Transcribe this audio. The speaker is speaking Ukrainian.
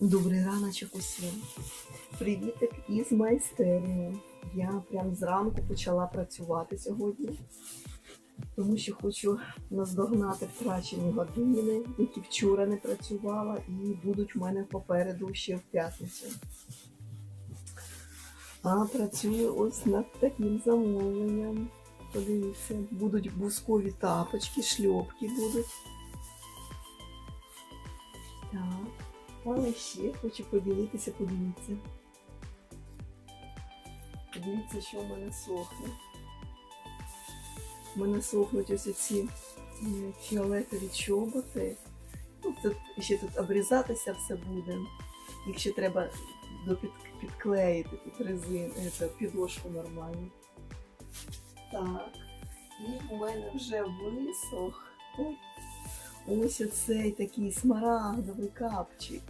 Добрий раночок усім. Привітик із майстерні. Я прям зранку почала працювати сьогодні, тому що хочу наздогнати втрачені години, які вчора не працювала, і будуть в мене попереду ще в п'ятницю. А працюю ось над таким замовленням. Подивіться, будуть бускові тапочки, шльопки будуть. Так. Але ще хочу поділитися, подивіться. Подивіться, що в мене сохне. У мене сохнуть ось ці фіолетові чоботи. Ну, тут ще тут обрізатися все буде. Їх ще треба допід, підклеїти тут резин, це, підошву нормальну. Так. І в мене вже висох. Ось оцей такий смарагдовий капчик.